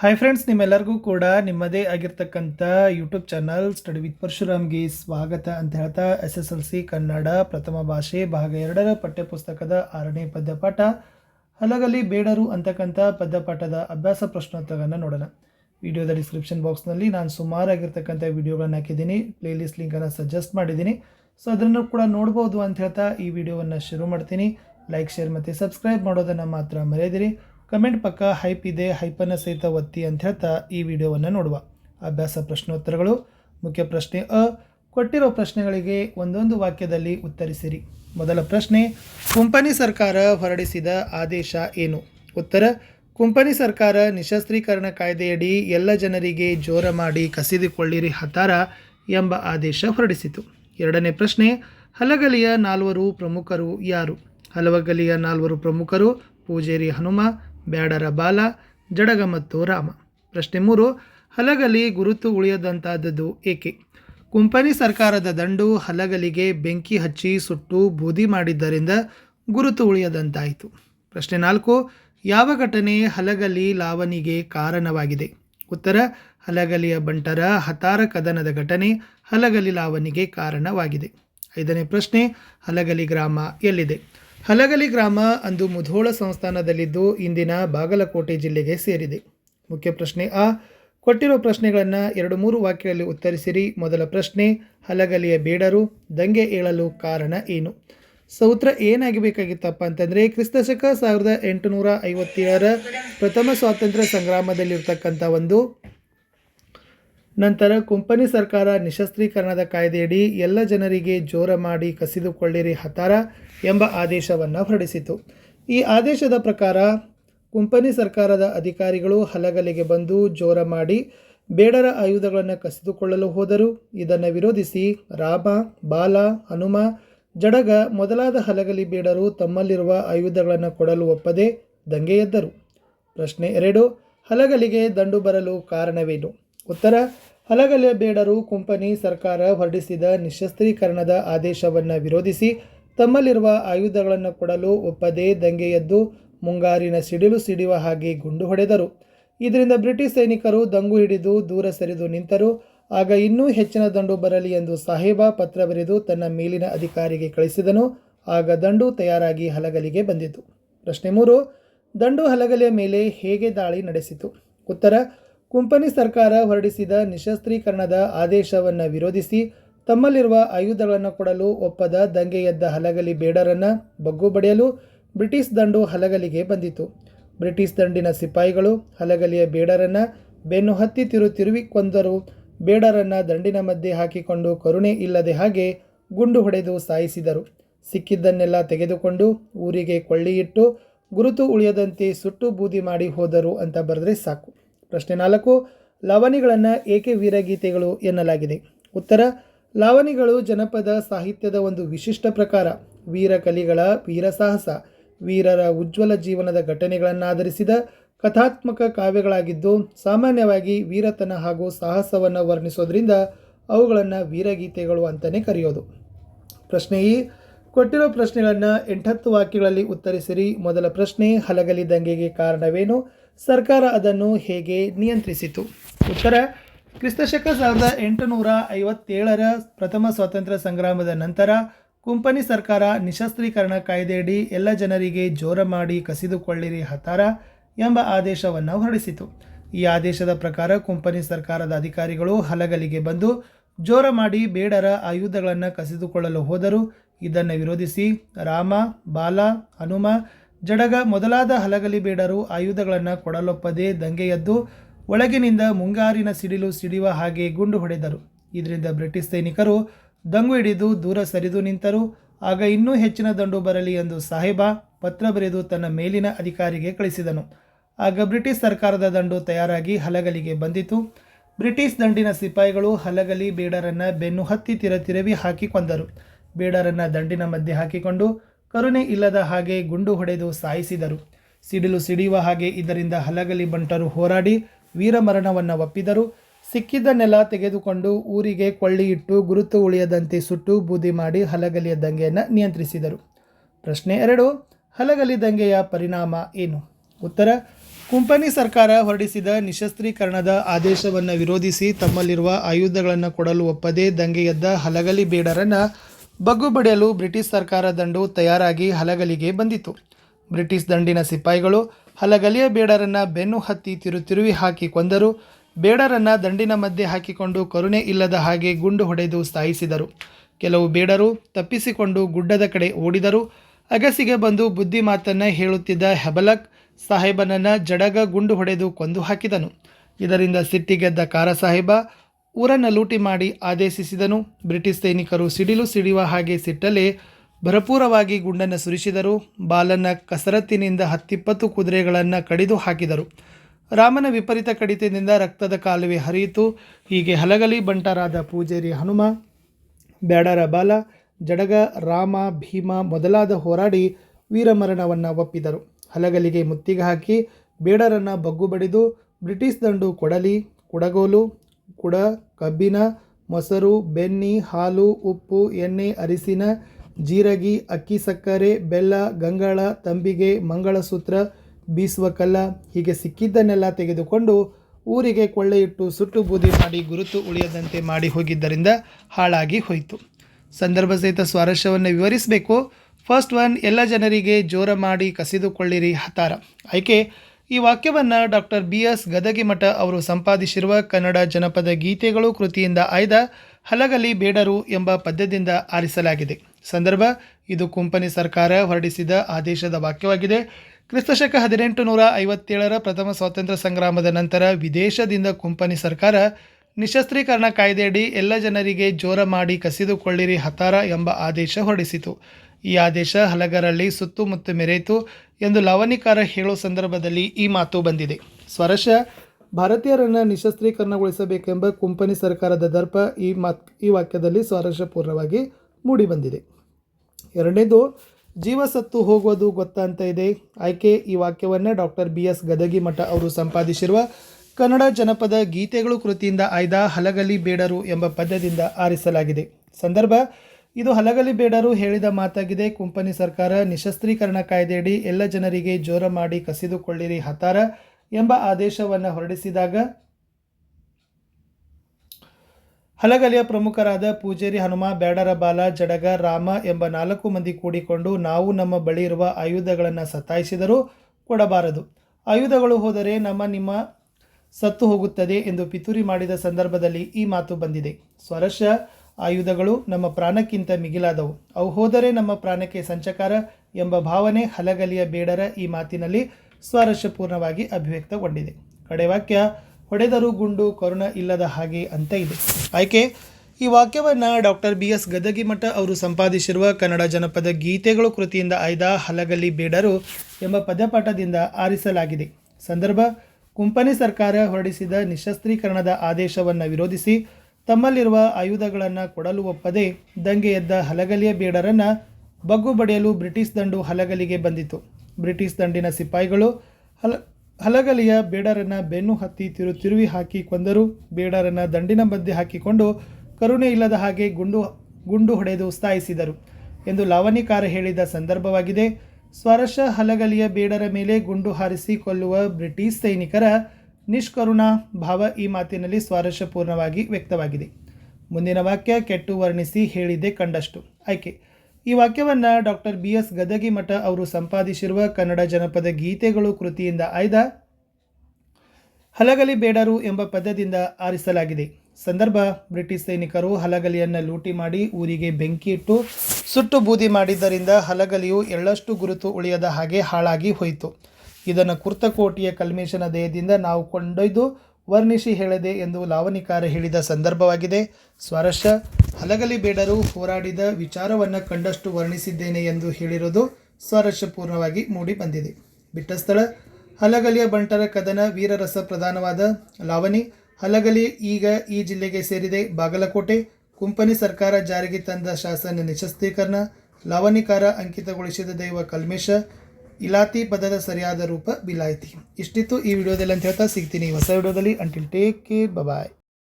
Hi friends ನಿಮ್ಮೆಲ್ಲರಿಗೂ ಕೂಡ ನಿಮ್ಮದೇ ಆಗಿರ್ತಕ್ಕಂಥ ಯೂಟ್ಯೂಬ್ ಚಾನಲ್ ಸ್ಟಡಿ ವಿತ್ ಪರಶುರಾಮ್ಗೆ ಸ್ವಾಗತ ಅಂತ ಹೇಳ್ತಾ S S L C Kannada ಪ್ರಥಮ ಭಾಷೆ ಭಾಗ ಎರಡರ ಪಠ್ಯಪುಸ್ತಕದ ಆರನೇ ಪದ್ಯಪಾಠ. ಹಲಗಲಿ ಬೇಡರು ಅಂತಕ್ಕಂಥ ಪದ್ಯಪಾಠದ ಅಭ್ಯಾಸ ಪ್ರಶ್ನೋತ್ತರಗಳನ್ನು ನೋಡೋಣ. ವಿಡಿಯೋದ ಡಿಸ್ಕ್ರಿಪ್ಷನ್ ಬಾಕ್ಸ್ನಲ್ಲಿ ನಾನು ಸುಮಾರಾಗಿರ್ತಕ್ಕಂಥ ವಿಡಿಯೋಗಳನ್ನು ಹಾಕಿದ್ದೀನಿ. ಪ್ಲೇಲಿಸ್ಟ್ ಲಿಂಕನ್ನು ಸಜೆಸ್ಟ್ ಮಾಡಿದ್ದೀನಿ. ಸೊ ಅದನ್ನು ಕೂಡ ನೋಡ್ಬೋದು ಅಂತ ಹೇಳ್ತಾ ಈ ವಿಡಿಯೋವನ್ನು ಶುರು ಮಾಡ್ತೀನಿ. ಲೈಕ್ ಶೇರ್ ಮತ್ತು ಸಬ್ಸ್ಕ್ರೈಬ್ ಮಾಡೋದನ್ನು ಮಾತ್ರ ಮರೆಯದಿರಿ. ಕಮೆಂಟ್ ಪಕ್ಕ ಹೈಪ್ ಇದೆ, ಹೈಪನ್ನ ಸಹಿತ ಒತ್ತಿ ಅಂತ ಹೇಳ್ತಾ ಈ ವಿಡಿಯೋವನ್ನು ನೋಡುವ. ಅಭ್ಯಾಸ ಪ್ರಶ್ನೋತ್ತರಗಳು. ಮುಖ್ಯ ಪ್ರಶ್ನೆ ಅ. ಕೊಟ್ಟಿರೋ ಪ್ರಶ್ನೆಗಳಿಗೆ ಒಂದೊಂದು ವಾಕ್ಯದಲ್ಲಿ ಉತ್ತರಿಸಿರಿ. ಮೊದಲ ಪ್ರಶ್ನೆ, ಕುಂಪನಿ ಸರ್ಕಾರ ಹೊರಡಿಸಿದ ಆದೇಶ ಏನು? ಉತ್ತರ, ಕುಂಪನಿ ಸರ್ಕಾರ ನಿಶಸ್ತ್ರೀಕರಣ ಕಾಯ್ದೆಯಡಿ ಎಲ್ಲ ಜನರಿಗೆ ಜೋರ ಮಾಡಿ ಕಸಿದುಕೊಳ್ಳಿರಿ ಹತಾರ ಎಂಬ ಆದೇಶ ಹೊರಡಿಸಿತು. ಎರಡನೇ ಪ್ರಶ್ನೆ, ಹಲಗಲಿಯ ನಾಲ್ವರು ಪ್ರಮುಖರು ಯಾರು? ಹಲವಗಲಿಯ ನಾಲ್ವರು ಪ್ರಮುಖರು ಪೂಜೇರಿ ಹನುಮ ಬ್ಯಾಡರ ಬಾಲ, ಜಡಗ ಮತ್ತು ರಾಮ. ಪ್ರಶ್ನೆ ಮೂರು, ಹಲಗಲಿ ಗುರುತು ಉಳಿಯದಂತಾದದ್ದು ಏಕೆ? ಕುಂಪನಿ ಸರ್ಕಾರದ ದಂಡು ಹಲಗಲಿಗೆ ಬೆಂಕಿ ಹಚ್ಚಿ ಸುಟ್ಟು ಬೂದಿ ಮಾಡಿದ್ದರಿಂದ ಗುರುತು ಉಳಿಯದಂತಾಯಿತು. ಪ್ರಶ್ನೆ ನಾಲ್ಕು, ಯಾವ ಘಟನೆ ಹಲಗಲಿ ಲಾವಣಿಗೆ ಕಾರಣವಾಗಿದೆ? ಉತ್ತರ, ಹಲಗಲಿಯ ಬಂಟರ ಹತಾರ ಕದನದ ಘಟನೆ ಹಲಗಲಿ ಲಾವಣಿಗೆ ಕಾರಣವಾಗಿದೆ. ಐದನೇ ಪ್ರಶ್ನೆ, ಹಲಗಲಿ ಗ್ರಾಮ ಎಲ್ಲಿದೆ? ಹಲಗಲಿ ಗ್ರಾಮ ಅಂದು ಮುಧೋಳ ಸಂಸ್ಥಾನದಲ್ಲಿದ್ದು ಇಂದಿನ ಬಾಗಲಕೋಟೆ ಜಿಲ್ಲೆಗೆ ಸೇರಿದೆ. ಮುಖ್ಯ ಪ್ರಶ್ನೆ ಆ, ಕೊಟ್ಟಿರೋ ಪ್ರಶ್ನೆಗಳನ್ನು ಎರಡು ಮೂರು ವಾಕ್ಯಗಳಲ್ಲಿ ಉತ್ತರಿಸಿರಿ. ಮೊದಲ ಪ್ರಶ್ನೆ, ಹಲಗಲಿಯ ಬೇಡರು ದಂಗೆ ಏಳಲು ಕಾರಣ ಏನು? ಸೌತ್ರ ಏನಾಗಬೇಕಾಗಿತ್ತಪ್ಪ ಅಂತಂದರೆ, ಕ್ರಿಸ್ತಶಕ ಸಾವಿರದ ಎಂಟುನೂರ ಐವತ್ತೇಳರ ಪ್ರಥಮ ಸ್ವಾತಂತ್ರ್ಯ ಸಂಗ್ರಾಮದಲ್ಲಿರ್ತಕ್ಕಂಥ ಒಂದು ನಂತರ ಕುಂಪನಿ ಸರ್ಕಾರ ನಿಶಸ್ತ್ರೀಕರಣದ ಕಾಯ್ದೆಯಡಿ ಎಲ್ಲ ಜನರಿಗೆ ಜೋರ ಮಾಡಿ ಕಸಿದುಕೊಳ್ಳಿರಿ ಹತಾರ ಎಂಬ ಆದೇಶವನ್ನು ಹೊರಡಿಸಿತು ಈ ಆದೇಶದ ಪ್ರಕಾರ ಕುಂಪನಿ ಸರ್ಕಾರದ ಅಧಿಕಾರಿಗಳು ಹಲಗಲಿಗೆ ಬಂದು ಜೋರ ಮಾಡಿ ಬೇಡರ ಆಯುಧಗಳನ್ನು ಕಸಿದುಕೊಳ್ಳಲು ಹೋದರು. ಇದನ್ನು ವಿರೋಧಿಸಿ ರಾಮ, ಬಾಲ, ಹನುಮ, ಜಡಗ ಮೊದಲಾದ ಹಲಗಲಿ ಬೇಡರು ತಮ್ಮಲ್ಲಿರುವ ಆಯುಧಗಳನ್ನು ಕೊಡಲು ಒಪ್ಪದೆ ದಂಗೆ ಎದ್ದರು. ಪ್ರಶ್ನೆ ಎರಡು, ಹಲಗಲಿಗೆ ದಂಡು ಬರಲು ಕಾರಣವೇನು? ಉತ್ತರ ಹಲಗಲಿಯ ಬೇಡರು ಕುಂಪನಿ ಸರ್ಕಾರ ಹೊರಡಿಸಿದ ನಿಶಸ್ತ್ರೀಕರಣದ ಆದೇಶವನ್ನು ವಿರೋಧಿಸಿ ತಮ್ಮಲ್ಲಿರುವ ಆಯುಧಗಳನ್ನು ಕೊಡಲು ಒಪ್ಪದೆ ದಂಗೆ ಎದ್ದು ಮುಂಗಾರಿನ ಸಿಡಿಲು ಸಿಡಿಯುವ ಹಾಗೆ ಗುಂಡು ಹೊಡೆದರು. ಇದರಿಂದ ಬ್ರಿಟಿಷ್ ಸೈನಿಕರು ದಂಗು ಹಿಡಿದು ದೂರ ಸರಿದು ನಿಂತರು. ಆಗ ಇನ್ನೂ ಹೆಚ್ಚಿನ ದಂಡು ಬರಲಿ ಎಂದು ಸಾಹೇಬ ಪತ್ರ ಬರೆದು ತನ್ನ ಮೇಲಿನ ಅಧಿಕಾರಿಗೆ ಕಳಿಸಿದನು. ಆಗ ದಂಡು ತಯಾರಾಗಿ ಹಲಗಲಿಗೆ ಬಂದಿತು. ಪ್ರಶ್ನೆ ಮೂರು, ದಂಡು ಹಲಗಲಿಯ ಮೇಲೆ ಹೇಗೆ ದಾಳಿ ನಡೆಸಿತು? ಉತ್ತರ ಕುಂಪನಿ ಸರ್ಕಾರ ಹೊರಡಿಸಿದ ನಿಶಸ್ತ್ರೀಕರಣದ ಆದೇಶವನ್ನು ವಿರೋಧಿಸಿ ತಮ್ಮಲ್ಲಿರುವ ಆಯುಧಗಳನ್ನು ಕೊಡಲು ಒಪ್ಪದ ದಂಗೆ ಎದ್ದ ಹಲಗಲಿ ಬೇಡರನ್ನು ಬಗ್ಗು ಬಡಿಯಲು ಬ್ರಿಟಿಷ್ ದಂಡು ಹಲಗಲಿಗೆ ಬಂದಿತು ಬ್ರಿಟಿಷ್ ದಂಡಿನ ಸಿಪಾಯಿಗಳು ಹಲಗಲಿಯ ಬೇಡರನ್ನು ಬೆನ್ನು ಹತ್ತಿ ತಿರು ತಿರುವಿ ಕೊಂದರು ಬೇಡರನ್ನು ದಂಡಿನ ಮಧ್ಯೆ ಹಾಕಿಕೊಂಡು ಕರುಣೆ ಇಲ್ಲದೆ ಹಾಗೆ ಗುಂಡು ಹೊಡೆದು ಸಾಯಿಸಿದರು. ಸಿಕ್ಕಿದ್ದನ್ನೆಲ್ಲ ತೆಗೆದುಕೊಂಡು ಊರಿಗೆ ಕೊಳ್ಳಿಯಿಟ್ಟು ಗುರುತು ಉಳಿಯದಂತೆ ಸುಟ್ಟು ಬೂದಿ ಮಾಡಿ ಹೋದರು ಅಂತ ಬರೆದ್ರೆ ಸಾಕು. ಪ್ರಶ್ನೆ ನಾಲ್ಕು, ಲಾವಣಿಗಳನ್ನು ಏಕೆ ವೀರಗೀತೆಗಳು ಎನ್ನಲಾಗಿದೆ? ಉತ್ತರ, ಲಾವಣಿಗಳು ಜನಪದ ಸಾಹಿತ್ಯದ ಒಂದು ವಿಶಿಷ್ಟ ಪ್ರಕಾರ ವೀರ ಕಲಿಗಳ ವೀರ ಸಾಹಸ, ವೀರರ ಉಜ್ವಲ ಜೀವನದ ಘಟನೆಗಳನ್ನಾಧರಿಸಿದ ಕಥಾತ್ಮಕ ಕಾವ್ಯಗಳಾಗಿದ್ದು ಸಾಮಾನ್ಯವಾಗಿ ವೀರತನ ಹಾಗೂ ಸಾಹಸವನ್ನು ವರ್ಣಿಸೋದ್ರಿಂದ ಅವುಗಳನ್ನು ವೀರಗೀತೆಗಳು ಅಂತಲೇ ಕರೆಯೋದು. ಪ್ರಶ್ನೆ ಈ, ಕೊಟ್ಟಿರೋ ಪ್ರಶ್ನೆಗಳನ್ನು ಎಂಟತ್ತು ವಾಕ್ಯಗಳಲ್ಲಿ ಉತ್ತರಿಸಿರಿ. ಮೊದಲ ಪ್ರಶ್ನೆ ಹಲಗಲಿ ದಂಗೆಗೆ ಕಾರಣವೇನು? ಸರ್ಕಾರ ಅದನ್ನು ಹೇಗೆ ನಿಯಂತ್ರಿಸಿತು? ಉತ್ತರ, ಕ್ರಿಸ್ತಶಕ ಸಾವಿರದ ಎಂಟುನೂರ ಐವತ್ತೇಳರ ಪ್ರಥಮ ಸ್ವಾತಂತ್ರ್ಯ ಸಂಗ್ರಾಮದ ನಂತರ ಕುಂಪನಿ ಸರ್ಕಾರ ನಿಶಸ್ತ್ರೀಕರಣ ಕಾಯ್ದೆಯಡಿ ಎಲ್ಲ ಜನರಿಗೆ ಜೋರ ಮಾಡಿ ಕಸಿದುಕೊಳ್ಳಿರಿ ಹತಾರ ಎಂಬ ಆದೇಶವನ್ನು ಹೊರಡಿಸಿತು. ಈ ಆದೇಶದ ಪ್ರಕಾರ ಕುಂಪನಿ ಸರ್ಕಾರದ ಅಧಿಕಾರಿಗಳು ಹಲಗಲಿಗೆ ಬಂದು ಜೋರ ಮಾಡಿ ಬೇಡರ ಆಯುಧಗಳನ್ನು ಕಸಿದುಕೊಳ್ಳಲು ಹೋದರು. ಇದನ್ನು ವಿರೋಧಿಸಿ ರಾಮ, ಬಾಲ, ಹನುಮ ಜಡಗ ಮೊದಲಾದ ಹಲಗಲಿ ಬೇಡರು ಆಯುಧಗಳನ್ನು ಕೊಡಲೊಪ್ಪದೆ ದಂಗೆಯದ್ದು ಒಳಗಿನಿಂದ ಮುಂಗಾರಿನ ಸಿಡಿಲು ಸಿಡಿಯುವ ಹಾಗೆ ಗುಂಡು ಹೊಡೆದರು. ಇದರಿಂದ ಬ್ರಿಟಿಷ್ ಸೈನಿಕರು ದಂಗು ಹಿಡಿದು ದೂರ ಸರಿದು ನಿಂತರು. ಆಗ ಇನ್ನೂ ಹೆಚ್ಚಿನ ದಂಡು ಬರಲಿ ಎಂದು ಸಾಹೇಬ ಪತ್ರ ಬರೆದು ತನ್ನ ಮೇಲಿನ ಅಧಿಕಾರಿಗೆ ಕಳಿಸಿದನು. ಆಗ ಬ್ರಿಟಿಷ್ ಸರ್ಕಾರದ ದಂಡು ತಯಾರಾಗಿ ಹಲಗಲಿಗೆ ಬಂದಿತು. ಬ್ರಿಟಿಷ್ ದಂಡಿನ ಸಿಪಾಯಿಗಳು ಹಲಗಲಿ ಬೇಡರನ್ನು ಬೆನ್ನು ಹತ್ತಿ ತಿರ ತಿರವಿ ಹಾಕಿ ಕೊಂದರು. ಬೇಡರನ್ನು ದಂಡಿನ ಮಧ್ಯೆ ಹಾಕಿಕೊಂಡು ಕರುಣೆ ಇಲ್ಲದ ಹಾಗೆ ಗುಂಡು ಹೊಡೆದು ಸಾಯಿಸಿದರು. ಸಿಡಿಲು ಸಿಡಿಯುವ ಹಾಗೆ ಇದರಿಂದ ಹಲಗಲಿ ಬಂಟರು ಹೋರಾಡಿ ವೀರಮರಣವನ್ನು ಒಪ್ಪಿದರು. ಸಿಕ್ಕಿದ್ದನ್ನೆಲ್ಲ ತೆಗೆದುಕೊಂಡು ಊರಿಗೆ ಕೊಳ್ಳಿಯಿಟ್ಟು ಗುರುತು ಉಳಿಯದಂತೆ ಸುಟ್ಟು ಬೂದಿ ಮಾಡಿ ಹಲಗಲಿಯ ದಂಗೆಯನ್ನು ನಿಯಂತ್ರಿಸಿದರು. ಪ್ರಶ್ನೆ ಎರಡು, ಹಲಗಲಿ ದಂಗೆಯ ಪರಿಣಾಮ ಏನು? ಉತ್ತರ, ಕುಂಪನಿ ಸರ್ಕಾರ ಹೊರಡಿಸಿದ ನಿಶಸ್ತ್ರೀಕರಣದ ಆದೇಶವನ್ನು ವಿರೋಧಿಸಿ ತಮ್ಮಲ್ಲಿರುವ ಆಯುಧಗಳನ್ನು ಕೊಡಲು ಒಪ್ಪದೆ ದಂಗೆಯದ್ದ ಹಲಗಲಿ ಬೇಡರನ್ನು ಬಗ್ಗು ಬಡಿಯಲು ಬ್ರಿಟಿಷ್ ಸರ್ಕಾರ ದಂಡು ತಯಾರಾಗಿ ಹಲಗಲಿಗೆ ಬಂದಿತು. ಬ್ರಿಟಿಷ್ ದಂಡಿನ ಸಿಪಾಯಿಗಳು ಹಲಗಲಿಯ ಬೇಡರನ್ನು ಬೆನ್ನು ಹತ್ತಿ ತಿರು ತಿರುವಿ ಹಾಕಿ ಕೊಂದರು. ಬೇಡರನ್ನು ದಂಡಿನ ಮಧ್ಯೆ ಹಾಕಿಕೊಂಡು ಕರುಣೆ ಇಲ್ಲದ ಹಾಗೆ ಗುಂಡು ಹೊಡೆದು ಸಾಯಿಸಿದರು. ಕೆಲವು ಬೇಡರು ತಪ್ಪಿಸಿಕೊಂಡು ಗುಡ್ಡದ ಕಡೆ ಓಡಿದರು. ಅಗಸಿಗೆ ಬಂದು ಬುದ್ಧಿ ಮಾತನ್ನ ಹೇಳುತ್ತಿದ್ದ ಹೆಬಲಕ್ ಸಾಹೇಬನನ್ನ ಜಡಗ ಗುಂಡು ಹೊಡೆದು ಕೊಂದು ಹಾಕಿದನು. ಇದರಿಂದ ಸಿಟ್ಟಿಗೆದ್ದ ಕಾರ ಸಾಹೇಬ ಊರನ್ನು ಲೂಟಿ ಮಾಡಿ ಆದೇಶಿಸಿದನು. ಬ್ರಿಟಿಷ್ ಸೈನಿಕರು ಸಿಡಿಲು ಸಿಡಿಯುವ ಹಾಗೆ ಸಿಟ್ಟಲ್ಲಿ ಭರಪೂರವಾಗಿ ಗುಂಡನ್ನು ಸುರಿಸಿದರು. ಬಾಲನ ಕಸರತ್ತಿನಿಂದ ಹತ್ತಿಪ್ಪತ್ತು ಕುದುರೆಗಳನ್ನು ಕಡಿದು ಹಾಕಿದರು. ರಾಮನ ವಿಪರೀತ ಕಡಿತದಿಂದ ರಕ್ತದ ಕಾಲುವೆ ಹರಿಯಿತು. ಹೀಗೆ ಹಲಗಲಿ ಬಂಟರಾದ ಪೂಜಾರಿ ಹನುಮ, ಬ್ಯಾಡರ ಬಾಲ, ಜಡಗ, ರಾಮ, ಭೀಮ ಮೊದಲಾದ ಹೋರಾಡಿ ವೀರಮರಣವನ್ನು ಒಪ್ಪಿದರು. ಹಲಗಲಿಗೆ ಮುತ್ತಿಗೆ ಹಾಕಿ ಬೇಡರನ್ನು ಬಗ್ಗುಬಡಿದು ಬ್ರಿಟಿಷ್ ದಂಡು ಕೊಡಲಿ, ಕುಡಗೋಲು ಕುಡ ಕಬ್ಬಿನ, ಮೊಸರು ಬೆನ್ನಿ ಹಾಲು, ಉಪ್ಪು, ಎಣ್ಣೆ, ಅರಿಸಿನ, ಜೀರಗಿ, ಅಕ್ಕಿ ಸಕ್ಕರೆ, ಬೆಲ್ಲ, ಗಂಗಾಳ, ತಂಬಿಗೆ, ಮಂಗಳಸೂತ್ರ, ಬೀಸುವ ಕಲ್ಲ ಹೀಗೆ ಸಿಕ್ಕಿದ್ದನ್ನೆಲ್ಲ ತೆಗೆದುಕೊಂಡು ಊರಿಗೆ ಕೊಳ್ಳೆಯಿಟ್ಟು ಸುಟ್ಟು ಬೂದಿ ಮಾಡಿ ಗುರುತು ಉಳಿಯದಂತೆ ಮಾಡಿ ಹೋಗಿದ್ದರಿಂದ ಹಾಳಾಗಿ ಹೋಯಿತು. ಸಂದರ್ಭ ಸಹಿತ ಸ್ವಾರಸ್ಯವನ್ನು ವಿವರಿಸಬೇಕು. ಫಸ್ಟ್ ಒನ್ ಎಲ್ಲ ಜನರಿಗೆ ಜೋರ ಮಾಡಿ ಕಸಿದುಕೊಳ್ಳಿರಿ ಹತಾರ. ಆಯ್ಕೆ ಈ ವಾಕ್ಯವನ್ನು ಡಾಕ್ಟರ್ ಬಿ ಎಸ್ ಗದಗಿಮಠ ಅವರು ಸಂಪಾದಿಸಿರುವ ಕನ್ನಡ ಜನಪದ ಗೀತೆಗಳು ಕೃತಿಯಿಂದ ಆಯ್ದ ಹಲಗಲಿ ಬೇಡರು ಎಂಬ ಪದ್ಯದಿಂದ ಆರಿಸಲಾಗಿದೆ. ಸಂದರ್ಭ, ಇದು ಕುಂಪನಿ ಸರ್ಕಾರ ಹೊರಡಿಸಿದ ಆದೇಶದ ವಾಕ್ಯವಾಗಿದೆ. ಕ್ರಿಸ್ತಶಕ ಹದಿನೆಂಟು ನೂರ ಐವತ್ತೇಳರ ಪ್ರಥಮ ಸ್ವಾತಂತ್ರ್ಯ ಸಂಗ್ರಾಮದ ನಂತರ ವಿದೇಶದಿಂದ ಕುಂಪನಿ ಸರ್ಕಾರ ನಿಶಸ್ತ್ರೀಕರಣ ಕಾಯ್ದೆಯಡಿ ಎಲ್ಲ ಜನರಿಗೆ ಜೋರ ಮಾಡಿ ಕಸಿದುಕೊಳ್ಳಿರಿ ಹತಾರ ಎಂಬ ಆದೇಶ ಹೊರಡಿಸಿತು. ಈ ಆದೇಶ ಹಲಗರಲ್ಲಿ ಸುತ್ತಮುತ್ತ ಮೆರೆಯಿತು. ಎಂದು ಲವಣಿಕಾರ ಹೇಳೋ ಸಂದರ್ಭದಲ್ಲಿ ಈ ಮಾತು ಬಂದಿದೆ. ಸ್ವರಶ ಭಾರತೀಯರನ್ನು ನಿಶಸ್ತ್ರೀಕರಣಗೊಳಿಸಬೇಕೆಂಬ ಕುಂಪನಿ ಸರ್ಕಾರದ ದರ್ಪ ಈ ಮಾತ್, ಈ ವಾಕ್ಯದಲ್ಲಿ ಸ್ವಾರಸ್ಯಪೂರ್ಣವಾಗಿ ಮೂಡಿಬಂದಿದೆ ಎರಡನೇದು, ಜೀವ ಸತ್ತು ಹೋಗೋದು ಗೊತ್ತಂತ ಇದೆ. ಆಯ್ಕೆ ಈ ವಾಕ್ಯವನ್ನು ಡಾಕ್ಟರ್ ಬಿ ಎಸ್ ಗದಗಿಮಠ ಅವರು ಸಂಪಾದಿಸಿರುವ ಕನ್ನಡ ಜನಪದ ಗೀತೆಗಳು ಕೃತಿಯಿಂದ ಆಯ್ದ ಹಲಗಲಿ ಬೇಡರು ಎಂಬ ಪದ್ಯದಿಂದ ಆರಿಸಲಾಗಿದೆ. ಸಂದರ್ಭ ಇದು ಹಲಗಲಿ ಬೇಡರು ಹೇಳಿದ ಮಾತಾಗಿದೆ. ಕುಂಪನಿ ಸರ್ಕಾರ ನಿಶಸ್ತ್ರೀಕರಣ ಕಾಯ್ದೆಯಡಿ ಎಲ್ಲ ಜನರಿಗೆ ಜೋರ ಮಾಡಿ ಕಸಿದುಕೊಳ್ಳಿರಿ ಹತಾರ ಎಂಬ ಆದೇಶವನ್ನು ಹೊರಡಿಸಿದಾಗ ಹಲಗಲಿಯ ಪ್ರಮುಖರಾದ ಪೂಜೇರಿ ಹನುಮ ಬ್ಯಾಡರ ಬಾಲ ಜಡಗ, ರಾಮ ಎಂಬ ನಾಲ್ಕು ಮಂದಿ ಕೂಡಿಕೊಂಡು ನಾವು ನಮ್ಮ ಬಳಿ ಇರುವ ಆಯುಧಗಳನ್ನು ಸತಾಯಿಸಿದರೂ ಕೊಡಬಾರದು. ಆಯುಧಗಳು ಹೋದರೆ ನಮ್ಮ ನಿಮ್ಮ ಸತ್ತು ಹೋಗುತ್ತದೆ ಎಂದು ಪಿತೂರಿ ಮಾಡಿದ ಸಂದರ್ಭದಲ್ಲಿ ಈ ಮಾತು ಬಂದಿದೆ. ಸ್ವರಶ ಆಯುಧಗಳು ನಮ್ಮ ಪ್ರಾಣಕ್ಕಿಂತ ಮಿಗಿಲಾದವು. ಅವು ಹೋದರೆ ನಮ್ಮ ಪ್ರಾಣಕ್ಕೆ ಸಂಚಕಾರ ಎಂಬ ಭಾವನೆ ಹಲಗಲಿಯ ಬೇಡರ ಈ ಮಾತಿನಲ್ಲಿ ಸ್ವಾರಸ್ಯಪೂರ್ಣವಾಗಿ ಅಭಿವ್ಯಕ್ತಗೊಂಡಿದೆ. ಕಡೆ ವಾಕ್ಯ ಹೊಡೆದರೂ ಗುಂಡು, ಕರುಣ ಇಲ್ಲದ ಹಾಗೆ ಅಂತ ಇದೆ. ಆಯ್ಕೆ, ಈ ವಾಕ್ಯವನ್ನು ಡಾಕ್ಟರ್ ಬಿ. ಎಸ್. ಗದಗಿಮಠ ಅವರು ಸಂಪಾದಿಸಿರುವ ಕನ್ನಡ ಜನಪದ ಗೀತೆಗಳು ಕೃತಿಯಿಂದ ಆಯ್ದ ಹಲಗಲಿ ಬೇಡರು ಎಂಬ ಪದಪಾಠದಿಂದ ಆರಿಸಲಾಗಿದೆ. ಸಂದರ್ಭ, ಕುಂಪನಿ ಸರ್ಕಾರ ಹೊರಡಿಸಿದ ನಿಶಸ್ತ್ರೀಕರಣದ ಆದೇಶವನ್ನು ವಿರೋಧಿಸಿ ತಮ್ಮಲ್ಲಿರುವ ಆಯುಧಗಳನ್ನು ಕೊಡಲು ಒಪ್ಪದೆ ದಂಗೆ ಎದ್ದ ಹಲಗಲಿಯ ಬೇಡರನ್ನು ಬಗ್ಗು ಬಡಿಯಲು ಬ್ರಿಟಿಷ್ ದಂಡು ಹಲಗಲಿಗೆ ಬಂದಿತು. ಬ್ರಿಟಿಷ್ ದಂಡಿನ ಸಿಪಾಯಿಗಳು ಹಲ, ಹಲಗಲಿಯ ಬೇಡರನ್ನು ಬೆನ್ನು ಹತ್ತಿ ತಿರು, ತಿರುವಿ ಹಾಕಿ ಕೊಂದರು. ಬೇಡರನ್ನು ದಂಡಿನ ಮಧ್ಯೆ ಹಾಕಿಕೊಂಡು ಕರುಣೆ ಇಲ್ಲದ ಹಾಗೆ ಗುಂಡು ಗುಂಡು ಹೊಡೆದು ಸ್ಥಾಯಿಸಿದರು ಎಂದು ಲಾವಣಿಕಾರ ಹೇಳಿದ ಸಂದರ್ಭವಾಗಿದೆ. ಸ್ವರಶ ಹಲಗಲಿಯ ಬೇಡರ ಮೇಲೆ ಗುಂಡು ಹಾರಿಸಿ ಕೊಲ್ಲುವ ಬ್ರಿಟಿಷ್ ಸೈನಿಕರ ನಿಷ್ಕರುಣಾ ಭಾವ ಈ ಮಾತಿನಲ್ಲಿ ಸ್ವಾರಸ್ಯಪೂರ್ಣವಾಗಿ ವ್ಯಕ್ತವಾಗಿದೆ. ಮುಂದಿನ ವಾಕ್ಯ ಕೆಟ್ಟು ವರ್ಣಿಸಿ ಹೇಳಿದೆ ಕಂಡಷ್ಟು. ಆಯ್ಕೆ. ಈ ವಾಕ್ಯವನ್ನು ಡಾಕ್ಟರ್ ಬಿ ಎಸ್ ಗದಗಿ ಮಠ ಅವರು ಸಂಪಾದಿಸಿರುವ ಕನ್ನಡ ಜನಪದ ಗೀತೆಗಳು ಕೃತಿಯಿಂದ ಆಯ್ದ ಹಲಗಲಿ ಬೇಡರು ಎಂಬ ಪದ್ಯದಿಂದ ಆರಿಸಲಾಗಿದೆ. ಸಂದರ್ಭ, ಬ್ರಿಟಿಷ್ ಸೈನಿಕರು ಹಲಗಲಿಯನ್ನು ಲೂಟಿ ಮಾಡಿ ಊರಿಗೆ ಬೆಂಕಿ ಇಟ್ಟು ಸುಟ್ಟು ಬೂದಿ ಮಾಡಿದ್ದರಿಂದ ಹಲಗಲಿಯು ಎಳ್ಳಷ್ಟು ಗುರುತು ಉಳಿಯದ ಹಾಗೆ ಹಾಳಾಗಿ ಹೋಯಿತು. ಇದನ್ನು ಕುರ್ತಕೋಟಿಯ ಕಲ್ಮೇಶನ ದೇಹದಿಂದ ನಾವು ಕೊಂಡೊಯ್ದು ವರ್ಣಿಸಿ ಹೇಳದೆ ಎಂದು ಲಾವಣಿಕಾರ ಹೇಳಿದ ಸಂದರ್ಭವಾಗಿದೆ. ಸ್ವರಶ, ಹಲಗಲಿ ಬೇಡರು ಹೋರಾಡಿದ ವಿಚಾರವನ್ನು ಕಂಡಷ್ಟು ವರ್ಣಿಸಿದ್ದೇನೆ ಎಂದು ಹೇಳಿರುವುದು ಸ್ವರಶಪೂರ್ಣವಾಗಿ ಮೂಡಿ ಬಂದಿದೆ. ಬಿಟ್ಟ ಸ್ಥಳ ಹಲಗಲಿಯ ಬಂಟರ ಕದನ ವೀರರಸ ಪ್ರಧಾನವಾದ ಲಾವಣಿ, ಹಲಗಲಿ ಈಗ ಈ ಜಿಲ್ಲೆಗೆ ಸೇರಿದೆ. ಬಾಗಲಕೋಟೆ, ಕುಂಪನಿ ಸರ್ಕಾರ ಜಾರಿಗೆ ತಂದ ಶಾಸನ ನಿಶಸ್ತೀಕರಣ ಲಾವಣಿಕಾರ ಅಂಕಿತಗೊಳಿಸಿದ ದೈವ ಕಲ್ಮೇಶ ಇಲಾತಿ ಪದದ ಸರಿಯಾದ ರೂಪ ಬಿಲಾಯಿತಿ. ಇಷ್ಟಿತ್ತು ಈ ವಿಡಿಯೋದಲ್ಲಿ ಅಂತ ಹೇಳ್ತಾ ಸಿಗ್ತೀನಿ. ಹೊಸ ವಿಡಿಯೋದಲ್ಲಿ. Until take care bye